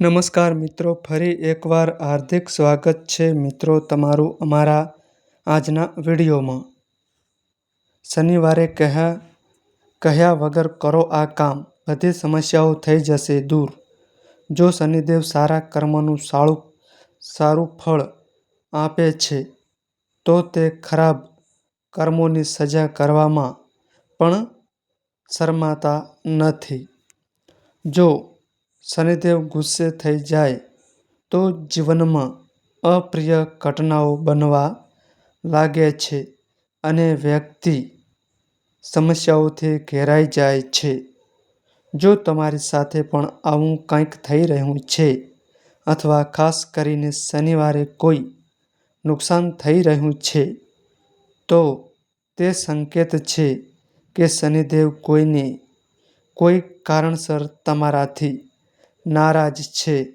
નમસ્કાર મિત્રો, ફરી એકવાર હાર્દિક સ્વાગત છે મિત્રો તમારું અમારા આજના વિડીયોમાં. શનિવારે કહ્યા કહ્યા વગર કરો આ કામ, બધી સમસ્યાઓ થઈ જશે, દૂર. જો શનિદેવ સારા કર્મનું સાળું, સારું ફળ આપે છે, તો તે ખરાબ કર્મોની સજા કરવામાં પણ શરમાતા નથી. જો શનિદેવ ગુસ્સે થઈ જાય તો જીવનમાં અપ્રિય ઘટનાઓ બનવા લાગે છે અને વ્યક્તિ સમસ્યાઓથી ઘેરાઈ જાય છે. જો તમારી સાથે પણ આવું કંઈક થઈ રહ્યું છે અથવા ખાસ કરીને શનિવારે કોઈ નુકસાન થઈ રહ્યું છે, તો તે સંકેત છે કે શનિદેવ કોઈને કોઈ કારણસર તમારાથી નારાજ છે.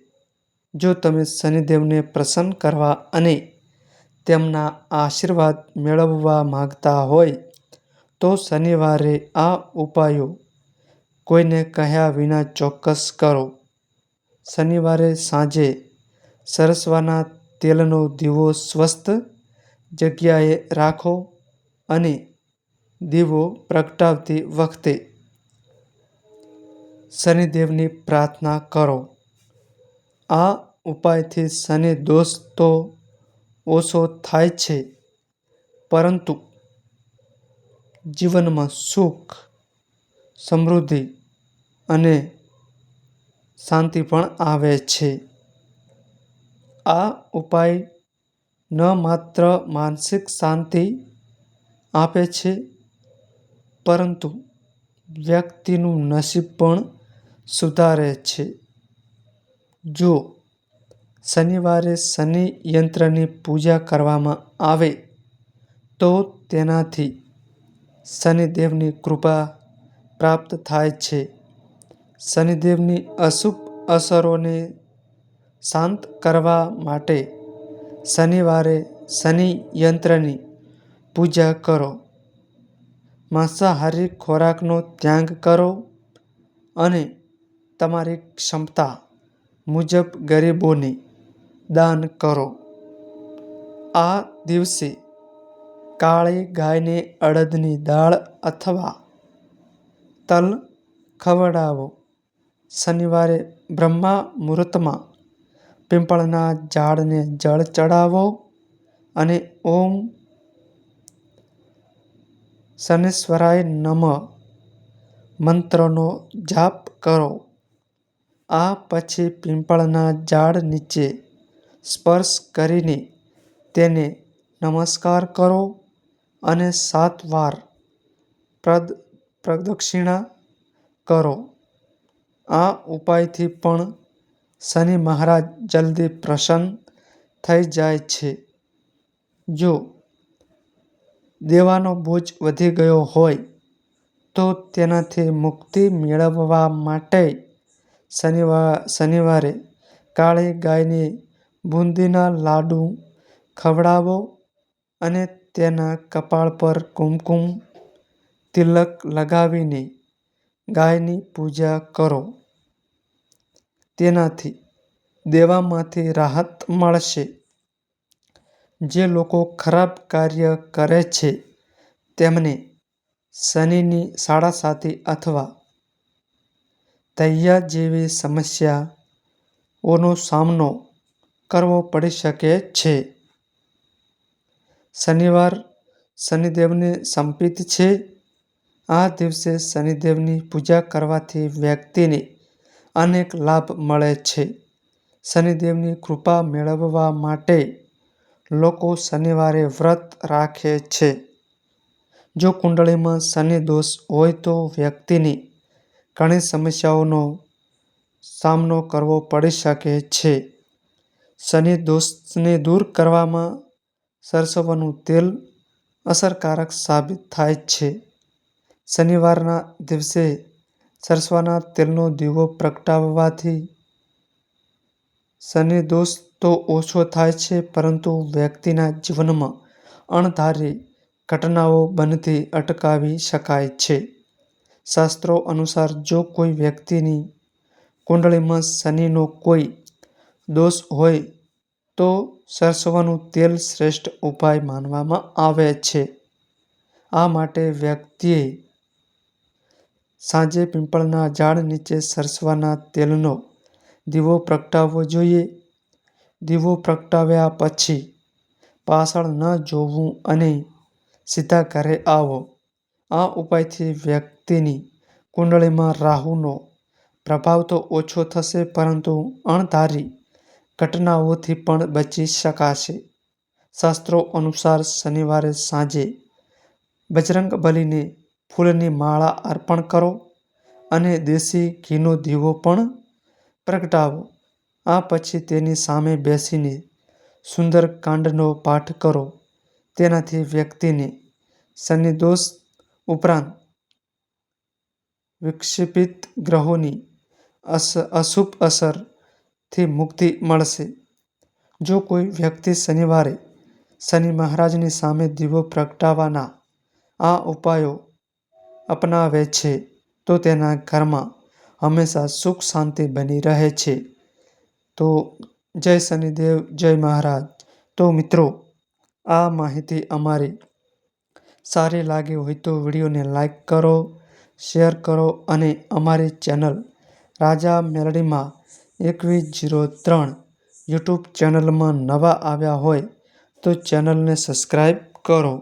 જો તમે શનિદેવને પ્રસન્ન કરવા અને તેમના આશીર્વાદ મેળવવા માગતા હોય, તો શનિવારે આ ઉપાયો કોઈને કહ્યા વિના ચોક્કસ કરો. શનિવારે સાંજે સરસવાના તેલનો દીવો સ્વસ્થ જગ્યાએ રાખો અને દીવો પ્રગટાવતી વખતે શનિદેવની પ્રાર્થના કરો. આ ઉપાયથી શનિ દોષ તો ઓછો થાય છે, પરંતુ જીવનમાં સુખ, સમૃદ્ધિ અને શાંતિ પણ આવે છે. આ ઉપાય ન માત્ર માનસિક શાંતિ આપે છે, પરંતુ વ્યક્તિનું નસીબ પણ સુધારે છે. જો શનિવારે શનિ યંત્રની પૂજા કરવામાં આવે, તો તેનાથી શનિદેવની કૃપા પ્રાપ્ત થાય છે. શનિદેવની અશુભ અસરોને શાંત કરવા માટે શનિવારે શનિ યંત્રની પૂજા કરો. માંસાહારી ખોરાકનો ત્યાગ કરો અને તમારી ક્ષમતા મુજબ ગરીબોને દાન કરો. આ દિવસે કાળી ગાયને અડદની દાળ અથવા તલ ખવડાવો. શનિવારે બ્રહ્મા મુહૂર્તમાં પીંપળના ઝાડને જળ ચડાવો અને ઓમ શનેશ્વરાય નમ મંત્રનો જાપ કરો. આ પછી પીંપળના ઝાડ નીચે સ્પર્શ કરીને તેને નમસ્કાર કરો અને સાત વાર પ્રદ, પ્રદક્ષિણા કરો. આ ઉપાયથી પણ શનિ મહારાજ જલ્દી પ્રસન્ન થઈ જાય છે. જો દેવાનો બોજ વધી ગયો હોય તો તેનાથી મુક્તિ મેળવવા માટે શનિવા, શનિવારે કાળી ગાયને બુંદીના લાડુ ખવડાવો અને તેના કપાળ પર કુમકુમ તિલક લગાવીને ગાયની પૂજા કરો. તેનાથી દેવામાંથી રાહત મળશે. જે લોકો ખરાબ કાર્ય કરે છે, તેમને શનિની સાડા સાતી અથવા દૈયા જેવી સમસ્યાઓનો સામનો કરવો પડી શકે છે. શનિવાર શનિદેવને સંપિત છે. આ દિવસે શનિદેવની પૂજા કરવાથી વ્યક્તિને અનેક લાભ મળે છે. શનિદેવની કૃપા મેળવવા માટે લોકો શનિવારે વ્રત રાખે છે. જો કુંડળીમાં શનિ દોષ હોય તો વ્યક્તિને ઘણી સમસ્યાઓનો સામનો કરવો પડી શકે છે. શનિ દોષને દૂર કરવામાં સરસવનું તેલ અસરકારક સાબિત થાય છે. શનિવારના દિવસે સરસવાના તેલનો દીવો પ્રગટાવવાથી શનિ દોષ તો ઓછો થાય છે, પરંતુ વ્યક્તિના જીવનમાં અણધારી ઘટનાઓ બનતી અટકાવી શકાય છે. શાસ્ત્રો અનુસાર જો કોઈ વ્યક્તિની કુંડળીમાં શનિનો કોઈ દોષ હોય, તો સરસવાનું તેલ શ્રેષ્ઠ ઉપાય માનવામાં આવે છે. આ માટે વ્યક્તિએ સાંજે પિંપળના ઝાડ નીચે સરસવાના તેલનો દીવો પ્રગટાવવો જોઈએ. દીવો પ્રગટાવ્યા પછી પાછળ ન જોવું અને સીધા ઘરે આવો. આ ઉપાયથી વ્યક્તિની કુંડળીમાં રાહુનો પ્રભાવ તો ઓછો થશે, પરંતુ અણધારી ઘટનાઓથી પણ બચી શકાશે. શાસ્ત્રો અનુસાર શનિવારે સાંજે બજરંગબલીને ફૂલની માળા અર્પણ કરો અને દેશી ઘીનો દીવો પણ પ્રગટાવો. આ પછી તેની સામે બેસીને સુંદરકાંડનો પાઠ કરો. તેનાથી વ્યક્તિને શનિદોષ ઉપરાંત વિક્ષેપિત ગ્રહોની અશુભ અસરથી મુક્તિ મળશે. જો કોઈ વ્યક્તિ શનિવારે શનિ મહારાજની સામે દીવો પ્રગટાવવાના આ ઉપાયો અપનાવે છે, તો તેના ઘરમાં હંમેશા સુખ શાંતિ બની રહે છે. તો જય શનિદેવ, જય મહારાજ. તો મિત્રો, આ માહિતી અમારી સારી લાગી હોય તો વિડીયોને લાઈક કરો, શેર કરો અને અમારી ચેનલ રાજા મેલડીમાં એકવીસ ઝીરો ત્રણ યુટ્યુબ ચેનલમાં નવા આવ્યા હોય તો ચેનલને સબસ્ક્રાઈબ કરો.